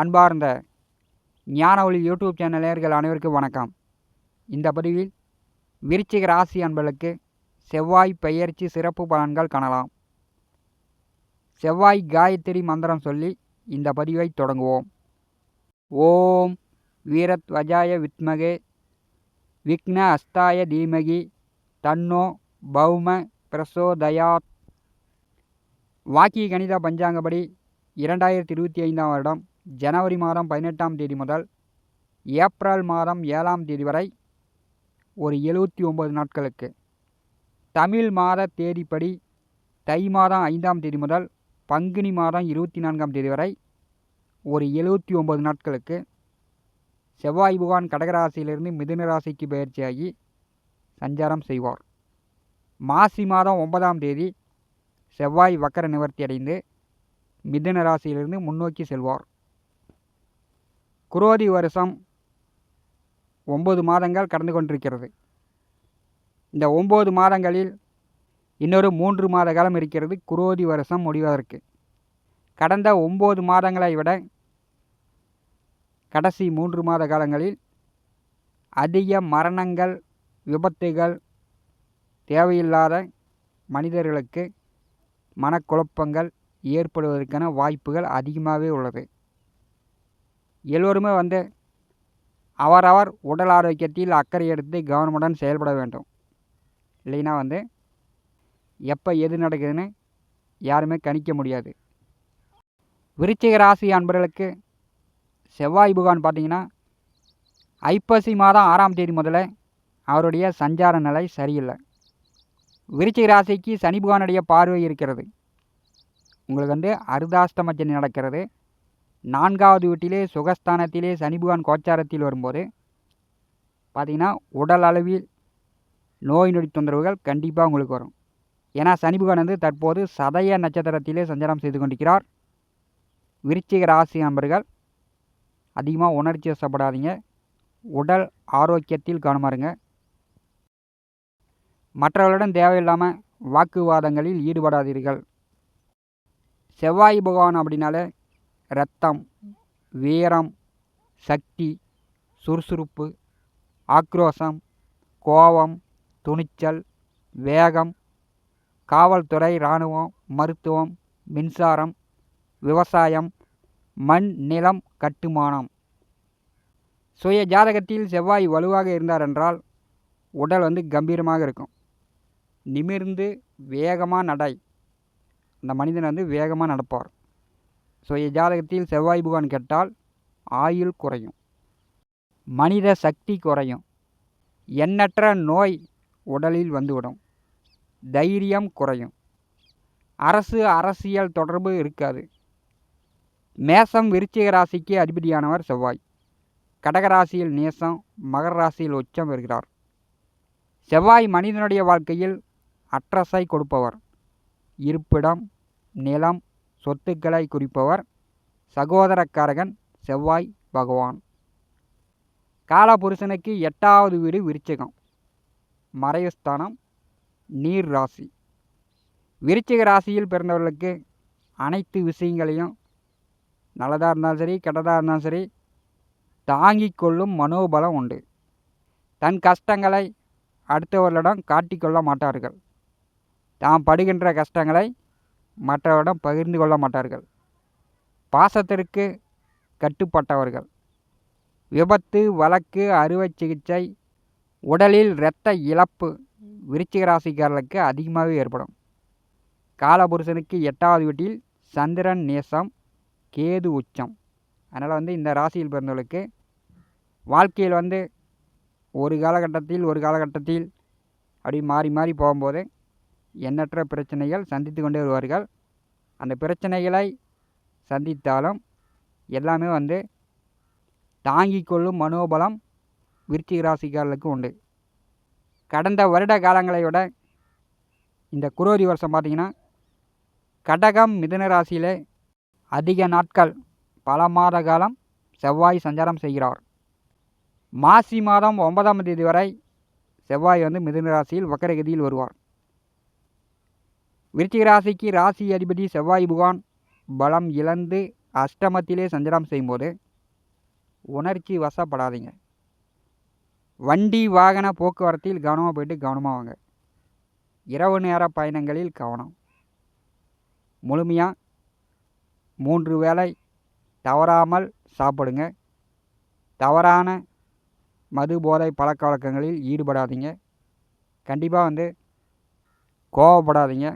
அன்பார்ந்த ஞான ஒளி யூடியூப் சேனல் நேர்கள் அனைவருக்கும் வணக்கம். இந்த பதிவில் விருச்சிக ராசி அன்பர்களுக்கு செவ்வாய் பெயர்ச்சி சிறப்பு பலன்கள் காணலாம். செவ்வாய் காயத்ரி மந்திரம் சொல்லி இந்த பதிவை தொடங்குவோம். ஓம் வீரத் வஜாய வித்மகே விக்ன அஸ்தாய தீமகி தன்னோ பௌம பிரசோதயாத். வாக்கிய கணித பஞ்சாங்கப்படி இரண்டாயிரத்தி இருபத்தி ஐந்தாம் வருடம் ஜனவரி மாதம் பதினெட்டாம் தேதி முதல் ஏப்ரல் மாதம் ஏழாம் தேதி வரை ஒரு எழுபத்தி ஒம்பது நாட்களுக்கு. தமிழ் மாத தேதிப்படி தை மாதம் ஐந்தாம் தேதி முதல் பங்குனி மாதம் இருபத்தி நான்காம் தேதி வரை ஒரு எழுபத்தி ஒம்பது நாட்களுக்கு செவ்வாய் புகான் கடகராசியிலிருந்து மிதுன ராசிக்கு பயிற்சியாகி சஞ்சாரம் செய்வார். மாசி மாதம் ஒன்பதாம் தேதி செவ்வாய் வக்கர நிவர்த்தி அடைந்து மிதுன ராசியிலிருந்து முன்னோக்கி செல்வார். குரோதி வருஷம் ஒம்பது மாதங்கள் கடந்து கொண்டிருக்கிறது. இந்த ஒம்பது மாதங்களில் இன்னொரு மூன்று மாத காலம் இருக்கிறது குரோதி வருஷம் முடிவதற்கு. கடந்த ஒம்பது மாதங்களை விட கடைசி மூன்று மாத காலங்களில் அதிக மரணங்கள் விபத்துகள் தேவையில்லாத மனிதர்களுக்கு மனக்குழப்பங்கள் ஏற்படுவதற்கான வாய்ப்புகள் அதிகமாகவே உள்ளது. எல்லோருமே வந்து அவரவர் உடல் ஆரோக்கியத்தில் அக்கறை எடுத்து கவனமுடன் செயல்பட வேண்டும். இல்லைன்னா வந்து எப்போ எது நடக்குதுன்னு யாருமே கணிக்க முடியாது. விருச்சிக ராசி அன்பர்களுக்கு செவ்வாய் புகான் பார்த்தீங்கன்னா ஐப்பசி மாதம் ஆறாம் தேதி முதல்ல அவருடைய சஞ்சார நிலை சரியில்லை. விருச்சிக ராசிக்கு சனி புகானுடைய பார்வை இருக்கிறது. உங்களுக்கு வந்து அர்தாஷ்டமஜனி நடக்கிறது. நான்காவது வீட்டிலே சுகஸ்தானத்திலே சனி கோச்சாரத்தில் வரும்போது பார்த்திங்கன்னா உடல் அளவில் நோய் நொடி தொந்தரவுகள் கண்டிப்பாக உங்களுக்கு வரும். ஏன்னா சனி வந்து தற்போது சதய நட்சத்திரத்திலே சஞ்சாரம் செய்து கொண்டிருக்கிறார். விருச்சிக ராசி நண்பர்கள் அதிகமாக உணர்ச்சி வசப்படாதீங்க. உடல் ஆரோக்கியத்தில் கவனமாருங்க மற்றவர்களிடம் தேவையில்லாமல் வாக்குவாதங்களில் ஈடுபடாதீர்கள். செவ்வாய் பகவான் அப்படின்னாலே ரத்தம் வீரம் சக்தி சுறுசுறுப்பு ஆக்ரோஷம் கோபம் துணிச்சல் வேகம் காவல்துறை இராணுவம் மருத்துவம் மின்சாரம் விவசாயம் மண் நிலம் கட்டுமானம். சுய ஜாதகத்தில் செவ்வாய் வலுவாக இருந்தார் என்றால் உடல் வந்து கம்பீரமாக இருக்கும். நிமிர்ந்து வேகமாக நடை. அந்த மனிதன் வந்து வேகமாக நடப்பார். ஸோ ஜாதகத்தில் செவ்வாய் புகான் கெட்டால் ஆயுள் குறையும். மனித சக்தி குறையும். எண்ணற்ற நோய் உடலில் வந்துவிடும். தைரியம் குறையும். அரசு அரசியல் தொடர்பு இருக்காது. மேசம் விருச்சிக ராசிக்கு அதிபதியானவர் செவ்வாய். கடகராசியில் நேசம் மகர ராசியில் உச்சம் வருகிறார் செவ்வாய் மனிதனுடைய வாழ்க்கையில் அட்ரஸை கொடுப்பவர். இருப்பிடம் நிலம் சொத்துக்களை குறிப்பவர் சகோதரக்காரகன் செவ்வாய் பகவான். காலபுருஷனுக்கு எட்டாவது வீடு விருச்சிகம். மறைவுஸ்தானம் நீர் ராசி. விருச்சிக ராசியில் பிறந்தவர்களுக்கு அனைத்து விஷயங்களையும் நல்லதாக இருந்தாலும் சரி கெட்டதாக இருந்தாலும் சரி தாங்கிக் கொள்ளும் மனோபலம் உண்டு. தன் கஷ்டங்களை அடுத்தவர்களிடம் காட்டிக்கொள்ள மாட்டார்கள். தாம் படுகின்ற கஷ்டங்களை மற்றவரிடம் பகிர்ந்து கொள்ள மாட்டார்கள். பாசத்திற்கு கட்டுப்பட்டவர்கள். விபத்து வழக்கு அறுவை சிகிச்சை உடலில் இரத்த இழப்பு விருச்சிக ராசிக்காரர்களுக்கு அதிகமாகவே ஏற்படும். காலபுருஷனுக்கு எட்டாவது வீட்டில் சந்திரன் நேசம் கேது உச்சம். அதனால் வந்து இந்த ராசியில் பிறந்தவர்களுக்கு வாழ்க்கையில் வந்து ஒரு காலகட்டத்தில் ஒரு காலகட்டத்தில் அப்படி மாறி மாறி போகும்போது எண்ணற்ற பிரச்சனைகள் சந்தித்து கொண்டே வருவார்கள். அந்த பிரச்சனைகளை சந்தித்தாலும் எல்லாமே வந்து தாங்கிக் கொள்ளும் மனோபலம் விருச்சிக ராசிக்காரர்களுக்கு உண்டு. கடந்த வருட காலங்களை விட இந்த குரோதி வருஷம் பார்த்திங்கன்னா கடகம் மிதுன ராசியிலே அதிக நாட்கள் பல மாத காலம் செவ்வாய் சஞ்சாரம் செய்கிறார். மாசி மாதம் ஒன்பதாம் தேதி வரை செவ்வாய் வந்து மிதுன ராசியில் வக்கரகதியில் வருவார். விருச்சிக ராசிக்கு ராசி அதிபதி செவ்வாய் புகான் பலம் இழந்து அஷ்டமத்திலே சஞ்சாரம் செய்யும்போது உணர்ச்சி வசப்படாதீங்க. வண்டி வாகன போக்குவரத்தில் கவனமாக போயிட்டு கவனமாக வாங்க. இரவு நேர பயணங்களில் கவனம். முழுமையாக மூன்று வேளை தவறாமல் சாப்பிடுங்க. தவறான மது போதை பழக்க வழக்கங்களில் ஈடுபடாதீங்க. கண்டிப்பாக வந்து கோவப்படாதீங்க.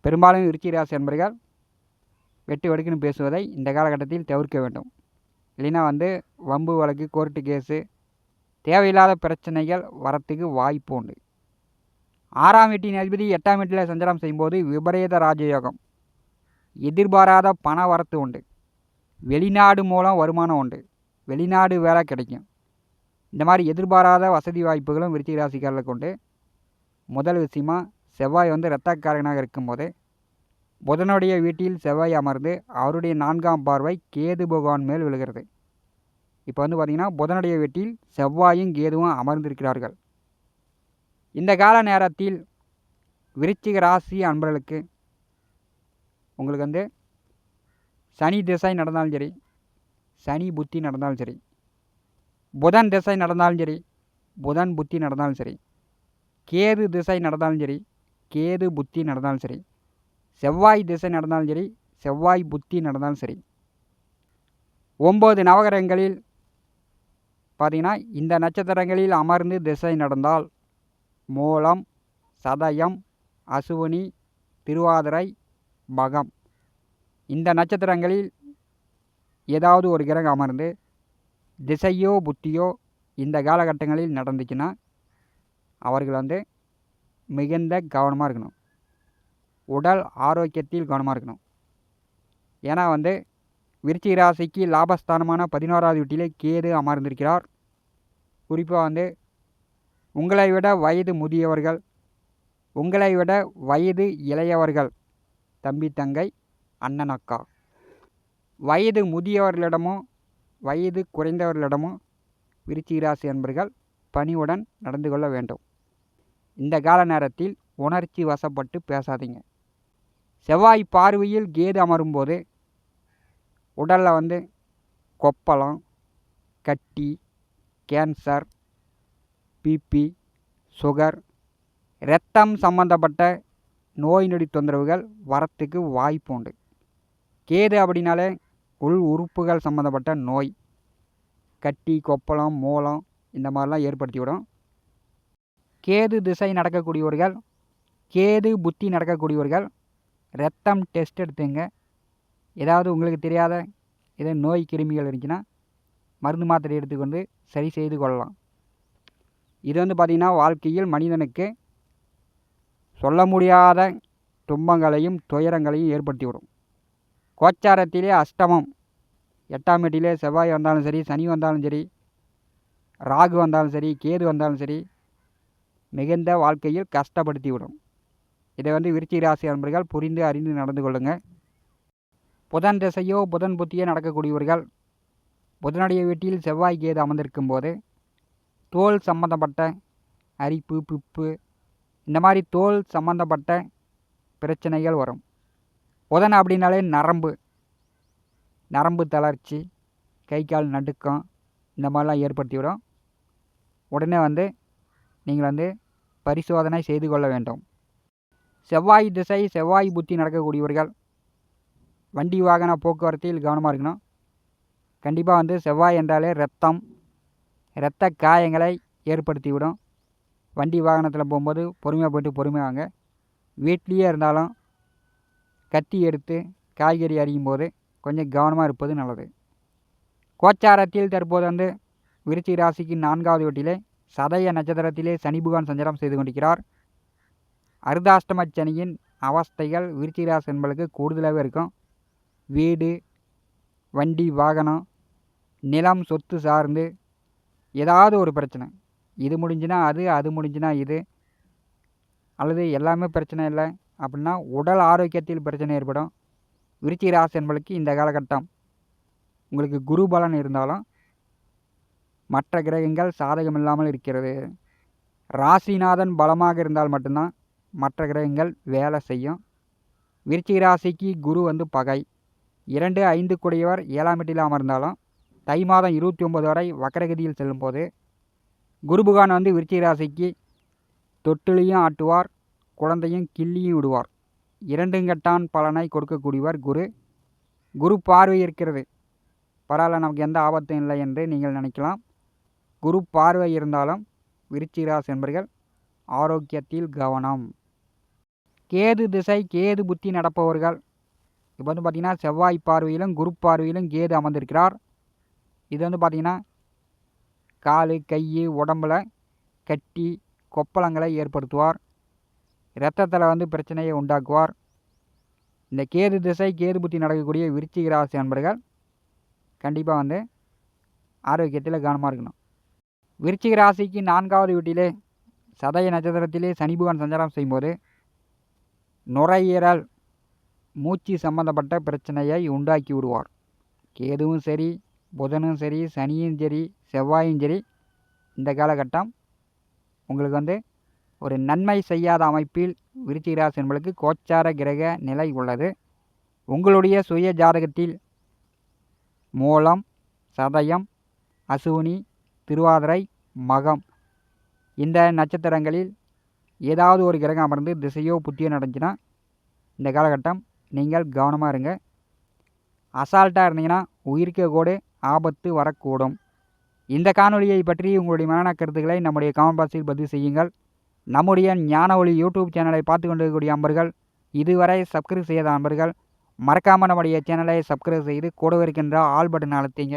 பெரும்பாலும் விருச்சிகராசி ராசி வெட்டு வெடுக்குன்னு பேசுவதை இந்த காலகட்டத்தில் தவிர்க்க வேண்டும். இல்லைன்னா வந்து வம்பு வழக்கு கோர்ட்டு கேஸு தேவையில்லாத பிரச்சனைகள் வரத்துக்கு வாய்ப்பு உண்டு. ஆறாம் வீட்டின் அதிபதி எட்டாம் வீட்டில் சஞ்சாரம் செய்யும்போது விபரீத ராஜயோகம். எதிர்பாராத பண வரத்து உண்டு. வெளிநாடு மூலம் வருமானம் உண்டு. வெளிநாடு வேலை கிடைக்கும். இந்த மாதிரி எதிர்பாராத வசதி வாய்ப்புகளும் விருச்சிக ராசிக்காரர்களுக்கு உண்டு. முதல் விஷயமா செவ்வாய் வந்து இரத்தக்காரகனாக இருக்கும்போது புதனுடைய வீட்டில் செவ்வாய் அமர்ந்து அவருடைய நான்காம் பார்வை கேது பகவான் மேல் விழுகிறது. இப்போ வந்து பார்த்திங்கன்னா புதனுடைய வீட்டில் செவ்வாயும் கேதுவும் அமர்ந்திருக்கிறார்கள். இந்த கால நேரத்தில் விருச்சிக ராசி அன்பர்களுக்கு உங்களுக்கு வந்து சனி திசை நடந்தாலும் சரி சனி புத்தி நடந்தாலும் சரி புதன் திசை நடந்தாலும் சரி புதன் புத்தி நடந்தாலும் சரி கேது திசை நடந்தாலும் சரி கேது புத்தி நடந்தாலும் சரி செவ்வாய் திசை நடந்தாலும் சரி செவ்வாய் புத்தி நடந்தாலும் சரி. ஒம்பது நவகிரகங்களில் பார்த்திங்கன்னா இந்த நட்சத்திரங்களில் அமர்ந்து திசை நடந்தால் மூலம் சதயம் அசுவனி திருவாதிரை மகம். இந்த நட்சத்திரங்களில் ஏதாவது ஒரு கிரகம் அமர்ந்து திசையோ புத்தியோ இந்த காலகட்டங்களில் நடந்துச்சுன்னா அவர்கள் வந்து மிகுந்த கவனமாக இருக்கணும். உடல் ஆரோக்கியத்தில் கவனமாக இருக்கணும். ஏன்னா வந்து விருச்சிக ராசிக்கு லாபஸ்தானமான பதினோராவது வீட்டிலே கேது அமர்ந்திருக்கிறார். குறிப்பாக வந்து உங்களை விட வயது முதியவர்கள் உங்களை விட வயது இளையவர்கள் தம்பி தங்கை அண்ணன் அக்கா. வயது முதியவர்களிடமும் வயது குறைந்தவர்களிடமும் விருச்சிக ராசி என்பர்கள் பணிவுடன் நடந்து கொள்ள வேண்டும். இந்த கால நேரத்தில் உணர்ச்சி வசப்பட்டு பேசாதீங்க. செவ்வாய் பார்வையில் கேது அமரும்போது உடலில் வந்து கொப்பளம் கட்டி கேன்சர் பிபி சுகர் இரத்தம் சம்பந்தப்பட்ட நோய் நொடி தொந்தரவுகள் வரத்துக்கு வாய்ப்பு உண்டு. கேது அப்படின்னாலே உள் உறுப்புகள் சம்மந்தப்பட்ட நோய் கட்டி கொப்பளம் மூலம் இந்த மாதிரிலாம் ஏற்படுத்திவிடும். கேது திசை நடக்கக்கூடியவர்கள் கேது புத்தி நடக்கக்கூடியவர்கள் ரத்தம் டெஸ்ட் எடுத்துங்க. ஏதாவது உங்களுக்கு தெரியாத ஏதோ நோய் கிருமிகள் இருந்துச்சுன்னா மருந்து மாத்திரை எடுத்துக்கொண்டு சரி செய்து கொள்ளலாம். இது வந்து பார்த்திங்கன்னா வாழ்க்கையில் மனிதனுக்கு சொல்ல முடியாத துன்பங்களையும் துயரங்களையும் ஏற்படுத்திவிடும் கோச்சாரத்திலே அஷ்டமம். எட்டாம் வீட்டிலே செவ்வாய் வந்தாலும் சரி சனி வந்தாலும் சரி ராகு வந்தாலும் சரி கேது வந்தாலும் சரி மிகுந்த வாழ்க்கையில் கஷ்டப்படுத்தி விடும் இதை வந்து விருச்சிக ராசி அன்பர்கள் புரிந்து அறிந்து நடந்து கொள்ளுங்கள் புதன் திசையோ புதன் புத்தியோ நடக்கக்கூடியவர்கள் புதனுடைய வீட்டில் செவ்வாய் கேது அமர்ந்திருக்கும் போது தோல் சம்பந்தப்பட்ட அரிப்பு பிப்பு இந்த மாதிரி தோல் சம்பந்தப்பட்ட பிரச்சனைகள் வரும். புதன் அப்படின்னாலே நரம்பு நரம்பு தளர்ச்சி கை கால் நடுக்கம் இந்த மாதிரிலாம் ஏற்படுத்திவிடும். உடனே வந்து நீங்கள் வந்து பரிசோதனை செய்து கொள்ள வேண்டும். செவ்வாய் திசை செவ்வாய் புத்தி நடக்கக்கூடியவர்கள் வண்டி வாகன போக்குவரத்தில் கவனமாக இருக்கணும். கண்டிப்பாக வந்து செவ்வாய் என்றாலே ரத்தம் இரத்த காயங்களை ஏற்படுத்திவிடும். வண்டி வாகனத்தில் போகும்போது பொறுமையாக போய்ட்டு பொறுமையாக வாங்க. வீட்லேயே இருந்தாலும் கத்தி எடுத்து காய்கறி அறியும் போது கொஞ்சம் கவனமாக இருப்பது நல்லது. கோச்சாரத்தில் தற்போது வந்து விருச்சி ராசிக்கு நான்காவது வீட்டிலே சதய நட்சத்திரத்திலே சனிபுகான் சஞ்சாரம் செய்து கொண்டிருக்கிறார். அர்தாஷ்டம சனியின் அவஸ்தைகள் விருச்சிகராசி ராசி கூடுதலாகவே இருக்கும். வீடு வண்டி வாகனம் நிலம் சொத்து சார்ந்து ஏதாவது ஒரு பிரச்சனை. இது முடிஞ்சுனா அது அது முடிஞ்சுனா இது. அல்லது எல்லாமே பிரச்சனை இல்லை அப்படின்னா உடல் ஆரோக்கியத்தில் பிரச்சனை ஏற்படும். விருச்சிக ராசி என்பளுக்கு இந்த காலகட்டம். உங்களுக்கு குரு பலன் இருந்தாலும் மற்ற கிரகங்கள் சாதகமில்லாமல் இருக்கிறது. ராசிநாதன் பலமாக இருந்தால் மட்டும்தான் மற்ற கிரகங்கள் வேலை செய்யும். விருச்சிக ராசிக்கு குரு வந்து பகை. இரண்டு ஐந்து கூடியவர் ஏழாம் வீட்டில் அமர்ந்தாலும் தை மாதம் இருபத்தி ஒம்பது வரை வக்கரகதியில் செல்லும்போது குருபுகான் வந்து விருச்சிக ராசிக்கு தொட்டிலையும் ஆட்டுவார் குழந்தையும் கிள்ளியும் விடுவார். இரண்டுங்கட்டான் பலனை கொடுக்கக்கூடியவர் குரு. குரு பார்வை இருக்கிறது. பரவாயில்ல நமக்கு எந்த ஆபத்தும் இல்லை என்று நீங்கள் நினைக்கலாம். குரு பார்வை இருந்தாலும் விருச்சிக ராசி என்பர்கள் ஆரோக்கியத்தில் கவனம். கேது திசை கேது புத்தி நடப்பவர்கள். இப்போ வந்து பார்த்திங்கன்னா செவ்வாய் பார்வையிலும் குரு பார்வையிலும் கேது அமர்ந்திருக்கிறார். இது வந்து பார்த்திங்கன்னா கால் கை உடம்புல கட்டி கொப்பளங்களை ஏற்படுத்துவார். இரத்தத்தில் வந்து பிரச்சனையை உண்டாக்குவார். இந்த கேது திசை கேது புத்தி நடக்கக்கூடிய விருச்சிக ராசி நண்பர்கள் கண்டிப்பாக வந்து ஆரோக்கியத்தில் கவனமாக இருக்கணும். விருச்சிக ராசிக்கு நான்காவது வீட்டிலே சதய நட்சத்திரத்திலே சனி பகவான் சஞ்சாரம் செய்யும்போது நுரையீரல் மூச்சு சம்பந்தப்பட்ட பிரச்சனையை உண்டாக்கி விடுவார். கேதுவும் சரி புதனும் சரி சனியும் சரி செவ்வாயும் சரி இந்த காலகட்டம் உங்களுக்கு வந்து ஒரு நன்மை செய்யாத அமைப்பில் விருச்சிக ராசி என்பதற்கு கோச்சார கிரக நிலை உள்ளது. உங்களுடைய சுய ஜாதகத்தில் மூலம் சதயம் அசுவினி திருவாதிரை மகம். இந்த நட்சத்திரங்களில் ஏதாவது ஒரு கிரகம் அமர்ந்து திசையோ புத்தியோ நடந்துச்சுன்னா இந்த காலகட்டம் நீங்கள் கவனமாக இருங்க. அசால்ட்டாக இருந்தீங்கன்னா உயிருக்கே கூட ஆபத்து வரக்கூடும். இந்த காணொலியை பற்றி உங்களுடைய மனநல கருத்துக்களை நம்முடைய கமெண்ட் பாக்ஸில் பதிவு செய்யுங்கள். நம்முடைய ஞான ஒளி யூடியூப் சேனலை பார்த்து கொண்டிருக்கக்கூடிய அன்பர்கள் இதுவரை சப்ஸ்கிரைப் செய்யாத அன்பர்கள் மறக்காமல் நம்முடைய சேனலை சப்ஸ்கிரைப் செய்து கூட இருக்கின்ற ஆல் பட்டன் அழுத்திங்க.